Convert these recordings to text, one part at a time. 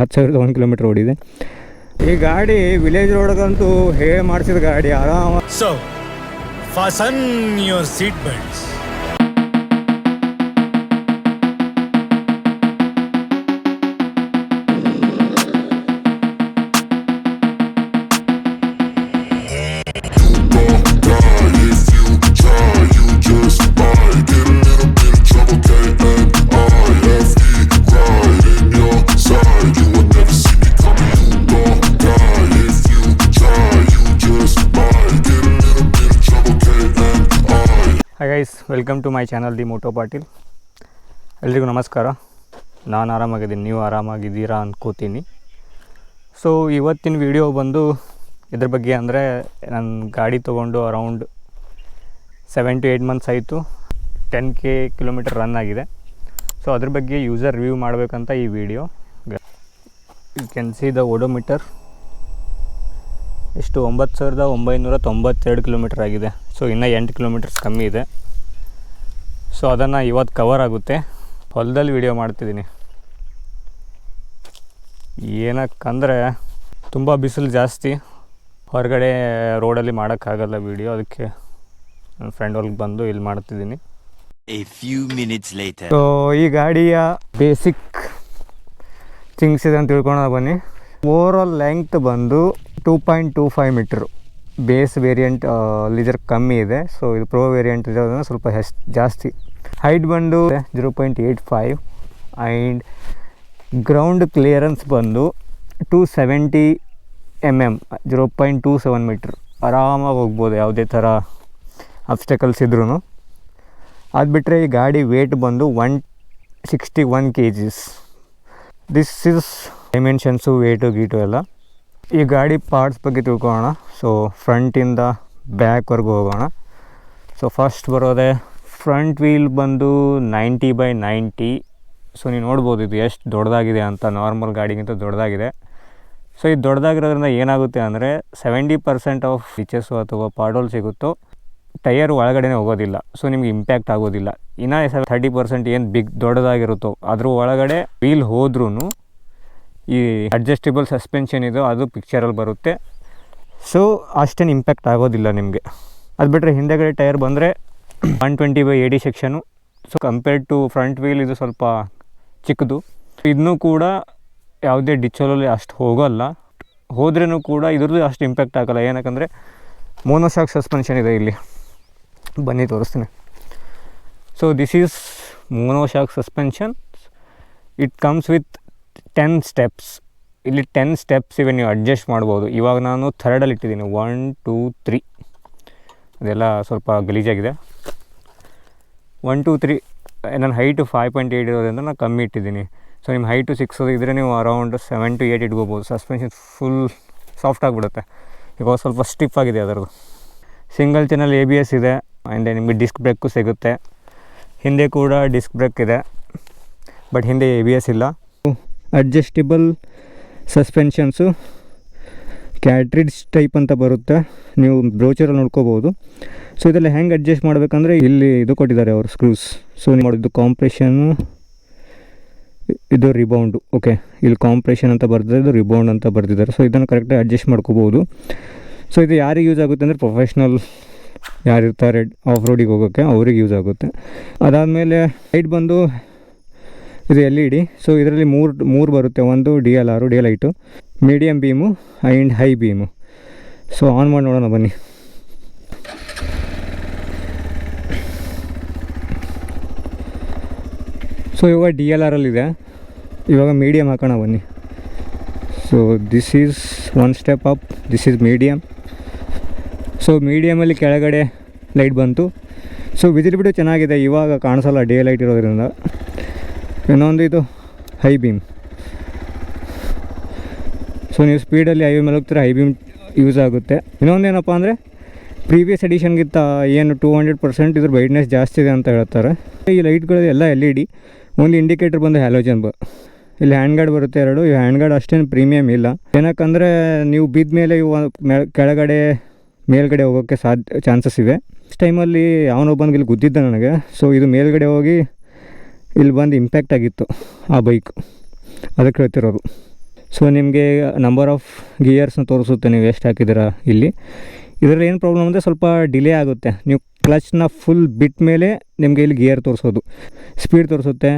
ಹತ್ತು ಸಾವಿರದ ಒಂದು ಕಿಲೋಮೀಟ್ರ್ ಓಡಿದೆ. ಈ ಗಾಡಿ ವಿಲೇಜ್ ರೋಡ್ಗಂತೂ ಹೇ ಮಾಡಿಸಿದ ಗಾಡಿ, ಆರಾಮ so fasten your seat hi welcome to my channel the moto Patil ಎಲ್ರಿಗೂ ನಮಸ್ಕಾರ. ನಾನು ಆರಾಮಾಗಿದ್ದೀನಿ, ನೀವು ಆರಾಮಾಗಿದ್ದೀರಾ ಅಂದ್ಕೋತೀನಿ ಸೊ ಇವತ್ತಿನ ವಿಡಿಯೋ ಬಂದು ಇದ್ರ ಬಗ್ಗೆ ಅಂದರೆ ನನ್ನ ಗಾಡಿ ತೊಗೊಂಡು around seven to eight months ಆಯಿತು. ಟೆನ್ ಕೆ ಕಿಲೋಮೀಟರ್ ರನ್ ಆಗಿದೆ. ಸೊ ಅದ್ರ ಬಗ್ಗೆ ಯೂಸರ್ ರಿವ್ಯೂ ಮಾಡಬೇಕಂತ ಈ video you can see the odometer ಎಷ್ಟು, ಒಂಬತ್ತು ಸಾವಿರದ ಒಂಬೈನೂರ ತೊಂಬತ್ತೆರಡು ಕಿಲೋಮೀಟರ್ ಆಗಿದೆ. ಸೊ ಇನ್ನೂ ಎಂಟು ಕಿಲೋಮೀಟರ್ಸ್ ಕಮ್ಮಿ ಇದೆ. ಸೊ ಅದನ್ನು ಇವತ್ತು ಕವರ್ ಆಗುತ್ತೆ. ಹೊಲದಲ್ಲಿ ವಿಡಿಯೋ ಮಾಡ್ತಿದ್ದೀನಿ. ಏನಕ್ಕಂದರೆ ತುಂಬ ಬಿಸಿಲು ಜಾಸ್ತಿ. ಹೊರಗಡೆ ರೋಡಲ್ಲಿ ಮಾಡೋಕ್ಕಾಗಲ್ಲ ವಿಡಿಯೋ ಅದಕ್ಕೆ ನನ್ನ ಫ್ರೆಂಡ್ ಹೊಲ್ಗೆ ಬಂದು ಇಲ್ಲಿ ಮಾಡ್ತಿದ್ದೀನಿ. ಸೊ ಈ ಗಾಡಿಯ ಬೇಸಿಕ್ ಥಿಂಗ್ಸ್ ಇದೆ ಅಂತ ತಿಳ್ಕೊಳೋಣ ಬನ್ನಿ. ಓವರ್ ಆಲ್ ಲೆಂಗ್ತ್ ಬಂದು two point two five metre base variant lesser ಕಮ್ಮಿ ಇದೆ. ಸೊ ಇದು ಪ್ರೋ ವೇರಿಯಂಟ್ ಇರೋದನ್ನು ಸ್ವಲ್ಪ ಹೆಸ್ ಜಾಸ್ತಿ ಹೈಟ್ ಬಂದು zero point eight five and ground clearance ಬಂದು two seventy M M zero point two seven metre ಆರಾಮಾಗಿ ಹೋಗ್ಬೋದು ಯಾವುದೇ ಥರ ಅಬ್ಸ್ಟಕಲ್ಸ್ ಇದ್ರೂ ಅದು ಬಿಟ್ಟರೆ ಈ ಗಾಡಿ ವೇಟ್ ಬಂದು one sixty one K Gs this is dimensions weight ಗೀಟು ಎಲ್ಲ. ಈ ಗಾಡಿ ಪಾರ್ಟ್ಸ್ ಬಗ್ಗೆ ತಿಳ್ಕೊಳ್ಳೋಣ ಸೊ ಫ್ರಂಟಿಂದ ಬ್ಯಾಕ್ವರೆಗೂ ಹೋಗೋಣ. ಸೊ ಫಸ್ಟ್ ಬರೋದೆ ಫ್ರಂಟ್ ವೀಲ್ ಬಂದು ನೈಂಟಿ ಬೈ ನೈಂಟಿ ಸೊ ನೀವು ನೋಡ್ಬೋದು ಇದು ಎಷ್ಟು ದೊಡ್ಡದಾಗಿದೆ ಅಂತ ನಾರ್ಮಲ್ ಗಾಡಿಗಿಂತ ದೊಡ್ಡದಾಗಿದೆ. ಸೊ ಇದು ದೊಡ್ಡದಾಗಿರೋದ್ರಿಂದ ಏನಾಗುತ್ತೆ ಅಂದರೆ ಸೆವೆಂಟಿ ಪರ್ಸೆಂಟ್ ಆಫ್ ಫೀಚರ್ಸು ಅಥವಾ ಪಾಡೋಲ್ ಸಿಗುತ್ತೋ ಟೈರ್ ಒಳಗಡೆನೇ ಹೋಗೋದಿಲ್ಲ. ಸೊ ನಿಮ್ಗೆ ಇಂಪ್ಯಾಕ್ಟ್ ಆಗೋದಿಲ್ಲ. ಇನ್ನು ಥರ್ಟಿ ಪರ್ಸೆಂಟ್ ಏನು ಬಿಗ್ ದೊಡ್ಡದಾಗಿರುತ್ತೋ, ಅದ್ರ ಒಳಗಡೆ ವೀಲ್ ಹೋದ್ರೂ ಈ ಅಡ್ಜಸ್ಟಬಲ್ ಸಸ್ಪೆನ್ಷನ್ ಇದೋ, ಅದು ಪಿಕ್ಚರಲ್ಲಿ ಬರುತ್ತೆ. ಸೊ ಅಷ್ಟೇನು ಇಂಪ್ಯಾಕ್ಟ್ ಆಗೋದಿಲ್ಲ ನಿಮಗೆ. ಅದು ಬಿಟ್ಟರೆ ಹಿಂದೆಗಡೆ ಟೈರ್ ಬಂದರೆ one twenty by eighty section so compared to front wheel ಇದು ಸ್ವಲ್ಪ ಚಿಕ್ಕದು. ಇದನ್ನೂ ಕೂಡ ಯಾವುದೇ ಡಿಚ್ಚಲಲ್ಲಿ ಅಷ್ಟು ಹೋಗೋಲ್ಲ. ಹೋದ್ರೂ ಕೂಡ ಇದ್ರದ್ದು ಅಷ್ಟು ಇಂಪ್ಯಾಕ್ಟ್ ಆಗೋಲ್ಲ. ಏನಕ್ಕಂದರೆ ಮೋನೋಶಾಕ್ ಸಸ್ಪೆನ್ಷನ್ ಇದೆ ಇಲ್ಲಿ. ಬನ್ನಿ, ತೋರಿಸ್ತೀನಿ. So this is monoshock suspension it comes with ten steps ಇಲ್ಲಿ ಟೆನ್ ಸ್ಟೆಪ್ಸ್ ಇವೆ, ನೀವು ಅಡ್ಜಸ್ಟ್ ಮಾಡ್ಬೋದು. ಇವಾಗ ನಾನು ಥರ್ಡಲ್ಲಿ ಇಟ್ಟಿದ್ದೀನಿ ಒನ್ ಟೂ ತ್ರೀ ಅದೆಲ್ಲ ಸ್ವಲ್ಪ ಗಲೀಜಾಗಿದೆ. ಒನ್ ಟು ತ್ರೀ ನನ್ನ ಹೈಟು ಫೈವ್ ಪಾಯಿಂಟ್ ಏಯ್ಟ್ ಇರೋದ್ರಿಂದ ನಾನು ಕಮ್ಮಿ ಇಟ್ಟಿದ್ದೀನಿ. ಸೊ ನಿಮ್ಮ ಹೈಟು ಸಿಕ್ಸ್ ಇದ್ದರೆ ನೀವು ಅರೌಂಡ್ ಸೆವೆನ್ ಟು ಏಯ್ಟ್ ಇಟ್ಕೋಬೋದು. ಸಸ್ಪೆನ್ಷನ್ ಫುಲ್ ಸಾಫ್ಟ್ ಆಗಿಬಿಡುತ್ತೆ. ಬಿಕಾಸ್ ಸ್ವಲ್ಪ ಸ್ಟಿಫ್ ಆಗಿದೆ ಅದರದು single channel A B S ಇದೆ. ಆ್ಯಂಡ್ ನಿಮಗೆ ಡಿಸ್ಕ್ ಬ್ರೇಕು ಸಿಗುತ್ತೆ. ಹಿಂದೆ ಕೂಡ ಡಿಸ್ಕ್ ಬ್ರೇಕ್ ಇದೆ. ಬಟ್ ಹಿಂದೆ ಎ ಬಿ ಎಸ್ ಇಲ್ಲ. ಅಡ್ಜಸ್ಟಿಬಲ್ ಸಸ್ಪೆನ್ಷನ್ಸು ಕ್ಯಾಟ್ರಿಡ್ಜ್ ಟೈಪ್ ಅಂತ ಬರುತ್ತೆ. ನೀವು ಬ್ರೋಚರಲ್ಲಿ ನೋಡ್ಕೋಬೋದು ಸೊ ಇದೆಲ್ಲ ಹೆಂಗೆ ಅಡ್ಜಸ್ಟ್ ಮಾಡಬೇಕಂದ್ರೆ ಇಲ್ಲಿ ಇದು ಕೊಟ್ಟಿದ್ದಾರೆ ಅವರು ಸ್ಕ್ರೂಸ್ ಸೊ ನೀವು ಮಾಡಿದ್ದು ಕಾಂಪ್ರೆಷನ್ನು ಇದು ರಿಬೌಂಡು ಓಕೆ ಇಲ್ಲಿ ಕಾಂಪ್ರೆಷನ್ ಅಂತ ಬರ್ತಿದ್ದಾರೆ ಇದು ರಿಬೌಂಡ್ ಅಂತ ಬರ್ತಿದ್ದಾರೆ ಸೊ ಇದನ್ನು ಕರೆಕ್ಟಾಗಿ ಅಡ್ಜಸ್ಟ್ ಮಾಡ್ಕೋಬೋದು ಸೊ ಇದು ಯಾರಿಗೆ ಯೂಸ್ ಆಗುತ್ತೆ ಅಂದರೆ ಪ್ರೊಫೆಷ್ನಲ್ ಯಾರಿರ್ತಾರೆ ಆಫ್ ರೋಡಿಗೆ ಹೋಗೋಕ್ಕೆ ಅವ್ರಿಗೆ ಯೂಸ್ ಆಗುತ್ತೆ. ಅದಾದಮೇಲೆ ಲೈಟ್ ಬಂದು ಇದು ಎಲ್ ಇ ಡಿ ಸೊ ಇದರಲ್ಲಿ ಮೂರು ಮೂರು ಬರುತ್ತೆ. ಒಂದು D L R D L ಐಟು medium beam and high beam so on ಮಾಡಿ ನೋಡೋಣ, ಬನ್ನಿ. ಸೊ ಇವಾಗ ಡಿ ಎಲ್ ಆರಲ್ಲಿದೆ ಇವಾಗ ಮೀಡಿಯಮ್ ಹಾಕೋಣ, ಬನ್ನಿ. So this is one step up this is medium so ಮೀಡಿಯಮಲ್ಲಿ ಕೆಳಗಡೆ ಲೈಟ್ ಬಂತು. ಸೊ ವಿಸಿಬಿಲಿಟಿ ಚೆನ್ನಾಗಿದೆ. ಇವಾಗ ಕಾಣಿಸಲ್ಲ ಡೇ ಲೈಟ್ ಇರೋದ್ರಿಂದ. ಇನ್ನೊಂದು ಇದು ಹೈ ಬೀಮ್ ಸೊ ನೀವು ಸ್ಪೀಡಲ್ಲಿ ಹೈ ಮೇಲೆ ಹೋಗ್ತೀರ ಹೈ ಬೀಮ್ ಯೂಸ್ ಆಗುತ್ತೆ. ಇನ್ನೊಂದೇನಪ್ಪ ಅಂದರೆ ಪ್ರೀವಿಯಸ್ ಎಡಿಷನ್ಗಿಂತ ಏನು ಟೂ ಹಂಡ್ರೆಡ್ ಪರ್ಸೆಂಟ್ ಇದ್ರ ಬ್ರೈಟ್ನೆಸ್ ಜಾಸ್ತಿ ಇದೆ ಅಂತ ಹೇಳ್ತಾರೆ. ಈ ಲೈಟ್ಗಳು ಎಲ್ಲ ಎಲ್ ಇ ಡಿ ಒಂದು ಇಂಡಿಕೇಟರ್ ಬಂದು ಹ್ಯಾಲೋಜನ್ ಬ ಇಲ್ಲಿ ಹ್ಯಾಂಡ್ ಗಾರ್ಡ್ ಬರುತ್ತೆ ಎರಡು, ಈ ಹ್ಯಾಂಡ್ ಗಾರ್ಡ್ ಅಷ್ಟೇನು ಪ್ರೀಮಿಯಮ್ ಇಲ್ಲ. ಏನಕ್ಕಂದರೆ, ನೀವು ಬಿದ್ದ ಮೇಲೆ ಇವು ಕೆಳಗಡೆ, ಮೇಲ್ಗಡೆ ಹೋಗೋಕ್ಕೆ ಸಾಧ್ಯ ಚಾನ್ಸಸ್ ಇವೆ. ಟೈಮಲ್ಲಿ ಬಂದು ಇಲ್ಲಿ ಗುದ್ದಿದ್ದ ನನಗೆ. ಸೊ ಇದು ಮೇಲ್ಗಡೆ ಹೋಗಿ ಇಲ್ಲಿ ಬಂದು ಇಂಪ್ಯಾಕ್ಟ್ ಆಗಿತ್ತು ಆ ಬೈಕ್ ಅದಕ್ಕೆ ಹೇಳ್ತಿರೋದು. ಸೊ ನಿಮಗೆ ನಂಬರ್ ಆಫ್ ಗಿಯರ್ಸ್ನ ತೋರಿಸುತ್ತೆ ನೀವು ಎಷ್ಟು ಹಾಕಿದ್ದೀರಾ ಇಲ್ಲಿ. ಇದರಲ್ಲಿ ಏನು ಪ್ರಾಬ್ಲಮ್ ಅಂದರೆ ಸ್ವಲ್ಪ ಡಿಲೇ ಆಗುತ್ತೆ. ನೀವು ಕ್ಲಚ್ನ ಫುಲ್ ಬಿಟ್ ಮೇಲೆ ನಿಮಗೆ ಇಲ್ಲಿ ಗಿಯರ್ ತೋರಿಸೋದು. ಸ್ಪೀಡ್ ತೋರಿಸುತ್ತೆ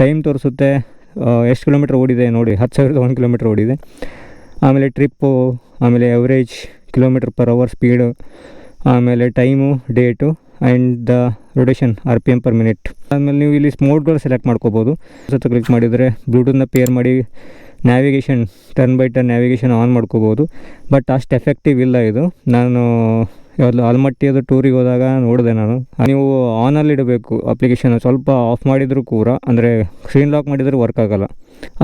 ಟೈಮ್ ತೋರಿಸುತ್ತೆ ಎಷ್ಟು ಕಿಲೋಮೀಟ್ರ್ ಓಡಿದೆ ನೋಡಿ, ಹತ್ತು ಸಾವಿರದ ಒಂದು ಕಿಲೋಮೀಟ್ರ್ ಓಡಿದೆ. ಆಮೇಲೆ ಟ್ರಿಪ್ಪು ಆಮೇಲೆ average kilometre per hour speed ಆಮೇಲೆ time date and the rotation R P M per minute ಆಮೇಲೆ ನೀವು ಇಲ್ಲಿ ಸ್ಮೋಟ್ಗಳು ಸೆಲೆಕ್ಟ್ ಮಾಡ್ಕೋಬೋದು. ಸ್ವಲ್ಪ ಕ್ಲಿಕ್ ಮಾಡಿದರೆ ಬ್ಲೂಟೂತ್ನ ಪೇರ್ ಮಾಡಿ navigation turn by turn navigation on ಮಾಡ್ಕೋಬೋದು. ಬಟ್ ಅಷ್ಟು ಎಫೆಕ್ಟಿವ್ ಇಲ್ಲ ಇದು. ನಾನು ಯಾವ್ದು ಆಲ್ಮಟ್ಟಿ ಅದು ಟೂರಿಗೆ ಹೋದಾಗ ನೋಡಿದೆ ನಾನು. ನೀವು ಆನಲ್ಲಿ ಇಡಬೇಕು. ಅಪ್ಲಿಕೇಶನ್ ಸ್ವಲ್ಪ ಆಫ್ ಮಾಡಿದರೂ ಕೂಡ, ಅಂದರೆ ಸ್ಕ್ರೀನ್ ಲಾಕ್ ಮಾಡಿದರೂ ವರ್ಕ್ ಆಗೋಲ್ಲ.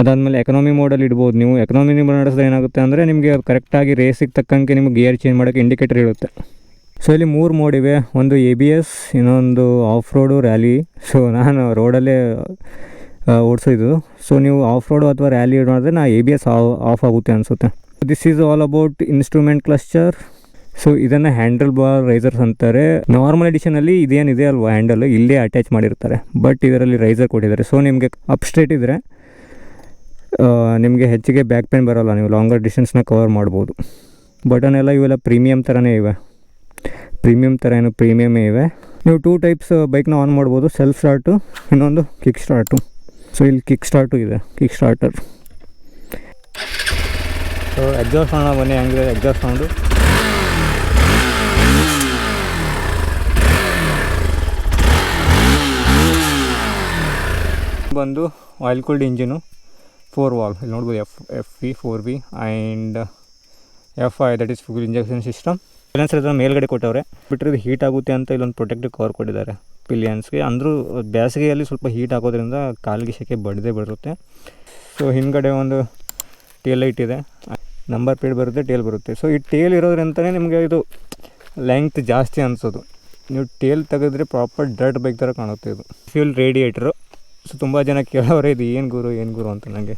ಅದಾದಮೇಲೆ ಎಕನಾಮಿ ಮೋಡಲ್ಲಿ ಇಡ್ಬೋದು. ನೀವು ಎಕನಾಮಿ ನಿಮ್ಮ ನಡೆಸಿದ್ರೆ ಏನಾಗುತ್ತೆ ಅಂದರೆ ನಿಮಗೆ ಕರೆಕ್ಟಾಗಿ ರೇಸಿಗೆ ತಕ್ಕಂಗೆ ನಿಮಗೆ ಗಿಯರ್ ಚೇಂಜ್ ಮಾಡೋಕ್ಕೆ ಇಂಡಿಕೇಟರ್ ಇರುತ್ತೆ. ಸೊ ಇಲ್ಲಿ ಮೂರು ಮೋಡ್ ಇವೆ. ಒಂದು ಎ ಬಿ ಎಸ್ ಇನ್ನೊಂದು ಆಫ್ ರೋಡು ರ್ಯಾಲಿ ಸೊ ನಾನು ರೋಡಲ್ಲೇ ಓಡಿಸೋದು. ಸೊ ನೀವು ಆಫ್ ರೋಡು ಅಥವಾ ರ್ಯಾಲಿ ಮಾಡಿದ್ರೆ ನಾ ಎ ಬಿ ಎಸ್ ಆಫ್ ಆಗುತ್ತೆ ಅನಿಸುತ್ತೆ. This is all about instrument cluster so ಇದನ್ನು ಹ್ಯಾಂಡಲ್ ಬಾರ್ ರೈಸರ್ಸ್ ಅಂತಾರೆ. ನಾರ್ಮಲ್ ಎಡಿಷನಲ್ಲಿ ಇದೇನಿದೆ ಅಲ್ವಾ ಹ್ಯಾಂಡಲ್ ಇಲ್ಲೇ ಅಟ್ಯಾಚ್ ಮಾಡಿರ್ತಾರೆ. ಬಟ್ ಇದರಲ್ಲಿ ರೈಸರ್ ಕೊಟ್ಟಿದ್ದಾರೆ. ಸೊ ನಿಮಗೆ ಅಪ್ ಸ್ಟ್ರೇಟ್ ಇದ್ದರೆ ನಿಮಗೆ ಹೆಚ್ಚಿಗೆ ಬ್ಯಾಕ್ ಪೇನ್ ಬರೋಲ್ಲ. ನೀವು ಲಾಂಗರ್ ಡಿಸ್ಟೆನ್ಸ್ನ ಕವರ್ ಮಾಡ್ಬೋದು. ಬಟನ್ ಎಲ್ಲ ಇವೆಲ್ಲ ಪ್ರೀಮಿಯಮ್ ಥರನೇ ಇವೆ. ಪ್ರೀಮಿಯಮ್ ಥರ ಏನು ಪ್ರೀಮಿಯಮೇ ಇವೆ. ನೀವು ಟೂ ಟೈಪ್ಸ್ ಬೈಕ್ನ ಆನ್ ಮಾಡ್ಬೋದು. ಸೆಲ್ಫ್ ಸ್ಟಾರ್ಟು ಇನ್ನೊಂದು ಕಿಕ್ ಸ್ಟಾರ್ಟು ಸೊ ಇಲ್ಲಿ ಕಿಕ್ ಸ್ಟಾರ್ಟು ಇದೆ. Kick starter so exhaust sound ಬನ್ನಿ ಹಂಗೆ ಎಕ್ಸಾಸ್ಟ್ ಸೌಂಡು ಬಂದು oil cooled engine four valve ಇಲ್ಲಿ ನೋಡ್ಬೋದು F F V four V and F I that is fuel injection system balance ಇದನ್ನು ಮೇಲ್ಗಡೆ ಕೊಟ್ಟವ್ರೆ. ಬಿಟ್ಟರೆ ಇದು ಹೀಟ್ ಆಗುತ್ತೆ ಅಂತ ಇಲ್ಲೊಂದು ಪ್ರೊಟೆಕ್ಟಿವ್ ಕವರ್ ಕೊಟ್ಟಿದ್ದಾರೆ. ಪಿಲಿಯನ್ಸ್ಗೆ ಅಂದರೂ ಬೇಸಿಗೆಯಲ್ಲಿ ಸ್ವಲ್ಪ ಹೀಟ್ ಆಗೋದ್ರಿಂದ ಕಾಲಿಗೆ ಸೆಕೆ ಬಡದೇ ಬರುತ್ತೆ. ಸೊ ಹಿಂದ್ಗಡೆ ಒಂದು ಟೇಲ್ ಲೈಟ್ ಇದೆ. ನಂಬರ್ ಪ್ಲೇಟ್ ಬರುತ್ತೆ ಟೇಲ್ ಬರುತ್ತೆ. ಸೊ ಈ ಟೇಲ್ ಇರೋದ್ರಿಂದನೇ ನಿಮಗೆ ಇದು ಲೆಂಗ್ತ್ ಜಾಸ್ತಿ ಅನಿಸೋದು. ನೀವು ಟೇಲ್ ತೆಗೆದ್ರೆ ಪ್ರಾಪರ್ ಡರ್ಟ್ ಬೈಕ್ ಥರ ಕಾಣುತ್ತೆ ಇದು. ಫ್ಯೂಲ್ ರೇಡಿಯೇಟ್ರು ಸೊ ತುಂಬ ಜನ ಕೇಳೋರೆ ಇದು ಏನು ಗುರು ಏನು ಗುರು ಅಂತ ನನಗೆ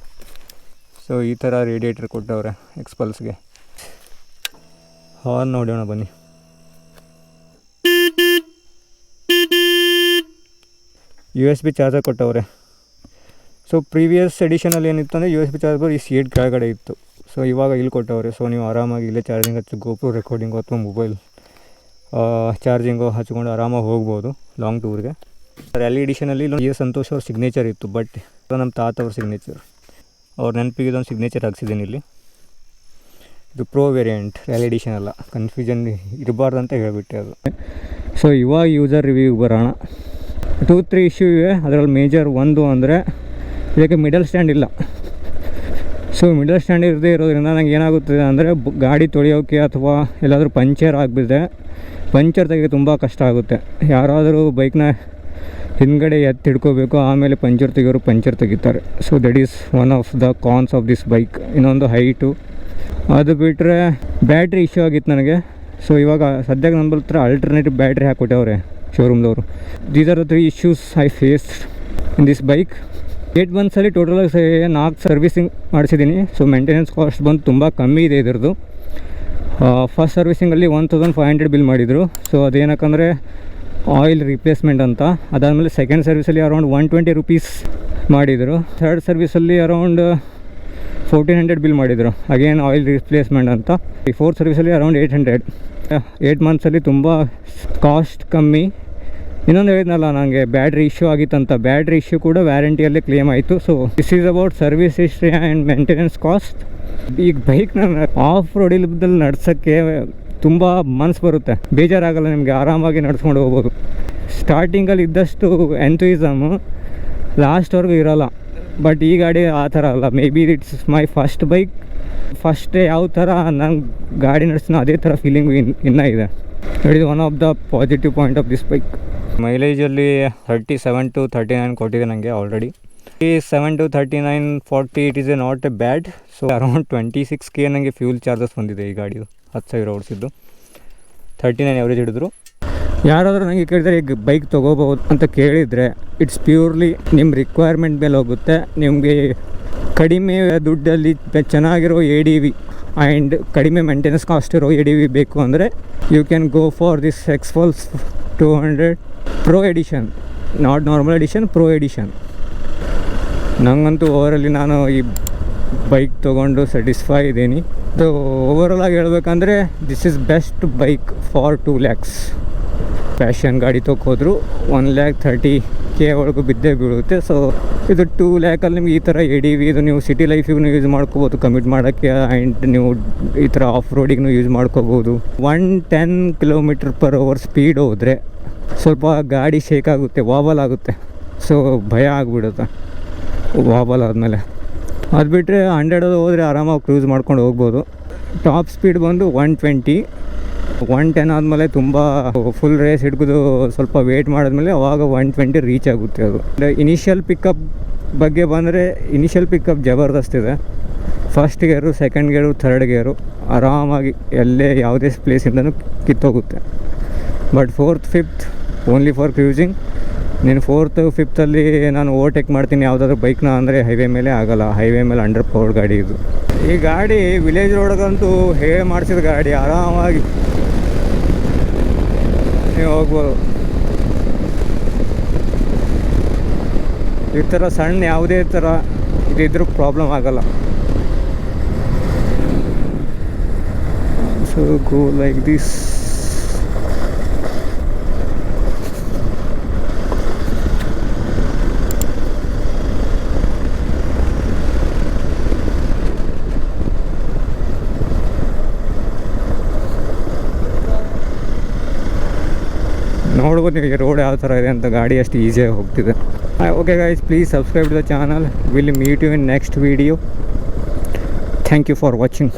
ಸೊ ಈ ಥರ ರೇಡಿಯೇಟ್ರ್ ಕೊಟ್ಟವ್ರೆ ಎಕ್ಸ್ಪಲ್ಸ್ಗೆ ಹಾರ್ನ್ ನೋಡೋಣ ಬನ್ನಿ. ಯು ಎಸ್ ಬಿ ಚಾರ್ಜರ್ ಕೊಟ್ಟವ್ರೆ. ಸೊ ಪ್ರೀವಿಯಸ್ ಎಡಿಷನಲ್ಲಿ ಏನಿತ್ತು ಅಂದರೆ ಯು ಎಸ್ ಬಿ ಚಾರ್ಜರ್ ಈ ಸೀಟ್ ಕೆಳಗಡೆ ಇತ್ತು. ಸೊ ಇವಾಗ ಇಲ್ಲಿ ಕೊಟ್ಟವ್ರೆ. ಸೊ ನೀವು ಆರಾಮಾಗಿ ಇಲ್ಲೇ ಚಾರ್ಜಿಂಗ್ ಹಚ್ಚಿ ಗೋಪು ರೆಕಾರ್ಡಿಂಗು ಅಥವಾ ಮೊಬೈಲ್ ಚಾರ್ಜಿಂಗು ಹಚ್ಕೊಂಡು ಆರಾಮಾಗಿ ಹೋಗ್ಬೋದು ಲಾಂಗ್ ಟೂರ್ಗೆ ರ್ಯಾಲಿ ಎಡಿಷನಲ್ಲಿ ಇಲ್ಲಿ ಎ ಸಂತೋಷ್ ಅವ್ರ ಸಿಗ್ನೇಚರ್ ಇತ್ತು ಬಟ್ ನಮ್ಮ ತಾತ ಅವ್ರ ಸಿಗ್ನೇಚರ್ ಅವ್ರ ನೆನಪಿಗೆ ಇದೊಂದು ಸಿಗ್ನೇಚರ್ ಹಾಕ್ಸಿದ್ದೀನಿ ಇಲ್ಲಿ. ಇದು ಪ್ರೋ ವೇರಿಯಂಟ್ ರ್ಯಾಲಿ ಎಡಿಷನ್ ಅಲ್ಲ. ಕನ್ಫ್ಯೂಷನ್ ಇರಬಾರ್ದು ಅಂತ ಹೇಳಿಬಿಟ್ಟೆ ಅದು. ಸೊ ಇವಾಗ ಯೂಸರ್ ರಿವ್ಯೂಗೆ ಬರೋಣ. ಟೂ ತ್ರೀ ಇಶ್ಯೂ ಇವೆ. ಅದರಲ್ಲಿ ಮೇಜರ್ ಒಂದು ಅಂದರೆ ಇದಕ್ಕೆ ಮಿಡಲ್ ಸ್ಟ್ಯಾಂಡ್ ಇಲ್ಲ. ಸೊ ಮಿಡಲ್ ಸ್ಟ್ಯಾಂಡ್ ಇರದೇ ಇರೋದ್ರಿಂದ ನಂಗೆ ಏನಾಗುತ್ತದೆ ಅಂದರೆ ಗಾಡಿ ತೊಳೆಯೋಕ್ಕೆ ಅಥವಾ ಎಲ್ಲಾದರೂ ಪಂಚರ್ ಆಗಿಬಿದ್ದೆ ಪಂಚರ್ ತೆಗೆ ತುಂಬ ಕಷ್ಟ ಆಗುತ್ತೆ. ಯಾರಾದರೂ ಬೈಕ್ನ ಹಿಂದ್ಗಡೆ ಎತ್ತಿ ಹಿಡ್ಕೋಬೇಕು, ಆಮೇಲೆ ಪಂಚರ್ ತೆಗಿಯೋರು ಪಂಚರ್ ತೆಗಿತಾರೆ. So that is one of the cons of this bike ಇನ್ನೊಂದು ಹೈಟು ಅದು ಬಿಟ್ಟರೆ ಬ್ಯಾಟ್ರಿ ಇಶ್ಯೂ ಆಗಿತ್ತು ನನಗೆ. ಸೊ ಇವಾಗ ಸದ್ಯಕ್ಕೆ ನನ್ನ ಹತ್ರ ಅಲ್ಟರ್ನೇಟಿವ್ ಬ್ಯಾಟ್ರಿ ಹಾಕ್ಕೊಟ್ಟವ್ರೆ ಶೋರೂಮ್ದವರು these are the three issues I face in this bike eight ಮಂತ್ಸಲ್ಲಿ ಟೋಟಲಾಗಿ ನಾಲ್ಕು ಸರ್ವಿಸಿಂಗ್ ಮಾಡಿಸಿದ್ದೀನಿ. ಸೊ ಮೇಂಟೆನೆನ್ಸ್ ಕಾಸ್ಟ್ ಬಂದು ತುಂಬ ಕಮ್ಮಿ ಇದೆ ಇದ್ರದ್ದು. First ಸರ್ವಿಸಿಂಗಲ್ಲಿ one thousand five hundred bill ಮಾಡಿದರು. ಸೊ ಅದೇನಕ್ಕಂದರೆ ಆಯಿಲ್ ರಿಪ್ಲೇಸ್ಮೆಂಟ್ ಅಂತ. ಅದಾದಮೇಲೆ ಸೆಕೆಂಡ್ ಸರ್ವಿಸಲ್ಲಿ ಅರೌಂಡ್ ಒನ್ ಟ್ವೆಂಟಿ ರುಪೀಸ್ ಮಾಡಿದರು. ಥರ್ಡ್ ಸರ್ವಿಸಲ್ಲಿ ಅರೌಂಡ್ ಫೋರ್ಟೀನ್ ಹಂಡ್ರೆಡ್ ಬಿಲ್ ಮಾಡಿದರು. ಅಗೇನ್ ಆಯಿಲ್ ರಿಪ್ಲೇಸ್ಮೆಂಟ್ ಅಂತ. ಈ ಫೋರ್ ಸರ್ವಿಸಲ್ಲಿ ಅರೌಂಡ್ ಏಯ್ಟ್ ಹಂಡ್ರೆಡ್ ಏಯ್ಟ್ ಮಂತ್ಸಲ್ಲಿ ತುಂಬ ಕಾಸ್ಟ್ ಕಮ್ಮಿ. ಇನ್ನೊಂದು ಹೇಳಿದ್ನಲ್ಲ ನನಗೆ ಬ್ಯಾಟ್ರಿ ಇಶ್ಯೂ ಆಗಿತ್ತಂತ ಬ್ಯಾಟ್ರಿ ಇಶ್ಯೂ ಕೂಡ ವ್ಯಾರಂಟಿಯಲ್ಲಿ ಕ್ಲೇಮ್ ಆಯಿತು. So this is about service history and maintenance cost ಈಗ ಬೈಕ್ನ ಆಫ್ ರೋಡಿಲ್ದಲ್ಲಿ ನಡ್ಸೋಕ್ಕೆ ತುಂಬ ಮನ್ಸು ಬರುತ್ತೆ. ಬೇಜಾರಾಗಲ್ಲ ನಿಮಗೆ, ಆರಾಮಾಗಿ ನಡ್ಸ್ಕೊಂಡು ಹೋಗ್ಬೋದು. ಸ್ಟಾರ್ಟಿಂಗಲ್ಲಿ ಇದ್ದಷ್ಟು ಎಂಥೂಯಿಸಮು ಲಾಸ್ಟ್ವರೆಗೂ ಇರೋಲ್ಲ. ಬಟ್ ಈ ಗಾಡಿ ಆ ಥರ ಅಲ್ಲ. May be it's my first bike first ಯಾವ ಥರ, ನಂಗೆ ಗಾಡಿ ನಡೆಸ್ನೋ ಅದೇ ಥರ ಫೀಲಿಂಗ್ ಇನ್, ಇನ್ನೂ ಇದೆ. It is one of the positive point of this bike ಮೈಲೇಜಲ್ಲಿ thirty seven to thirty nine ಕೊಟ್ಟಿದೆ ನನಗೆ already seven to thirty nine forty it is a not a bad so around twenty six K ನನಗೆ fuel charges ಬಂದಿದೆ ಈ ಗಾಡಿದು. ಹತ್ತು ಸಾವಿರ ಓಡಿಸಿದ್ದು. Thirty nine average ಹಿಡಿದ್ರು. ಯಾರಾದರೂ ನನಗೆ ಕೇಳಿದರೆ, ಈಗ ಬೈಕ್ ತೊಗೋಬೋದು ಅಂತ ಕೇಳಿದರೆ ಇಟ್ಸ್ ಪ್ಯೂರ್ಲಿ ನಿಮ್ಮ ರಿಕ್ವೈರ್ಮೆಂಟ್ ಮೇಲೆ ಹೋಗುತ್ತೆ. ನಿಮಗೆ ಕಡಿಮೆ ದುಡ್ಡಲ್ಲಿ ಚೆನ್ನಾಗಿರೋ ಎ ಡಿ ವಿ ಆ್ಯಂಡ್ ಕಡಿಮೆ ಮೇಂಟೆನೆನ್ಸ್ ಕಾಸ್ಟ್ ಇರೋ ಎ ಡಿ ವಿ ಬೇಕು ಅಂದರೆ you can go for this Xpulse two hundred pro edition not normal edition pro edition ನನಗಂತೂ ಓವರಲ್ಲಿ ನಾನು ಈ ಬೈಕ್ ತೊಗೊಂಡು ಸ್ಯಾಟಿಸ್ಫೈ ಇದ್ದೀನಿ. ಸೊ ಆಗಿ ಹೇಳಬೇಕಂದ್ರೆ this is best bike for two lakhs Passion ಗಾಡಿ ತೊಗೋದ್ರು ಒನ್ ಲ್ಯಾಕ್ ಥರ್ಟಿ ಕೆ ಒಳಗೂ ಬಿದ್ದೇ ಬೀಳುತ್ತೆ. ಸೊ ಇದು ಟೂ ಲ್ಯಾಕಲ್ಲಿ ನಿಮ್ಗೆ ಈ ಥರ ಎ ಡಿ ವಿ ಇದು ನೀವು ಸಿಟಿ ಲೈಫಿಗೂ ಯೂಸ್ ಮಾಡ್ಕೋಬೋದು ಕಮಿಟ್ ಮಾಡೋಕ್ಕೆ ಆ್ಯಂಡ್ ನೀವು ಈ ಥರ ಆಫ್ ರೋಡಿಗೂ ಯೂಸ್ ಮಾಡ್ಕೋಬೋದು. One ten kilometre per hour speed ಹೋದರೆ ಸ್ವಲ್ಪ ಗಾಡಿ ಶೇಕ್ ಆಗುತ್ತೆ ವಾಬಲ್ ಆಗುತ್ತೆ. ಸೊ ಭಯ ಆಗಿಬಿಡುತ್ತೆ ವಾಬಲ್ ಆದಮೇಲೆ. ಅದು ಬಿಟ್ಟರೆ ಹಂಡ್ರೆಡ್ ಹೋದರೆ ಆರಾಮಾಗಿ ಕ್ರೂಸ್ ಮಾಡ್ಕೊಂಡು ಹೋಗ್ಬೋದು. ಟಾಪ್ ಸ್ಪೀಡ್ ಬಂದು ಒನ್ ಟ್ವೆಂಟಿ ಒನ್ ಟೆನ್ ಆದಮೇಲೆ ತುಂಬ ಫುಲ್ ರೇಸ್ ಹಿಡ್ಕೋದು ಸ್ವಲ್ಪ ವೇಟ್ ಮಾಡಿದ್ಮೇಲೆ ಅವಾಗ ಒನ್ ಟ್ವೆಂಟಿ ರೀಚ್ ಆಗುತ್ತೆ ಅದು. ಇನಿಷಿಯಲ್ ಪಿಕಪ್ ಬಗ್ಗೆ ಬಂದರೆ ಇನಿಷಿಯಲ್ ಪಿಕಪ್ ಜಬರ್ದಸ್ತ್ ಇದೆ. First gear second gear third gear ಆರಾಮಾಗಿ ಎಲ್ಲೇ ಯಾವುದೇ ಪ್ಲೇಸಿಂದನೂ ಕಿತ್ತೋಗುತ್ತೆ. But fourth fifth only for cruising ನೀನು ಫೋರ್ತ್ ಫಿಫ್ತಲ್ಲಿ ನಾನು ಓವರ್ಟೇಕ್ ಮಾಡ್ತೀನಿ, ಯಾವುದಾದ್ರೂ ಬೈಕ್ನ ಅಂದರೆ ಹೈವೇ ಮೇಲೆ ಆಗಲ್ಲ. ಹೈವೇ ಮೇಲೆ ಅಂಡರ್ ಪವರ್ ಗಾಡಿ ಇದು. ಈ ಗಾಡಿ ವಿಲೇಜ್ ರೋಡ್ಗಂತೂ ಹೇಗೆ ಮಾಡಿಸಿದ ಗಾಡಿ? ಆರಾಮಾಗಿ ನೀವು ಹೋಗ್ಬೋದು. ಈ ಥರ ಸಣ್ಣ ಯಾವುದೇ ಥರ ಇದಿದ್ರೂ ಪ್ರಾಬ್ಲಮ್ ಆಗಲ್ಲ. ಸೊ ಗೋ ಲೈಕ್ ದಿಸ್ ನೋಡ್ಬೋದು ನಿಮಗೆ ರೋಡ್ ಯಾವ ಥರ ಇದೆ ಅಂತ ಗಾಡಿ ಅಷ್ಟು ಈಸಿಯಾಗಿ ಹೋಗ್ತಿದೆ. Okay guys please subscribe the channel will meet you in next video thank you for watching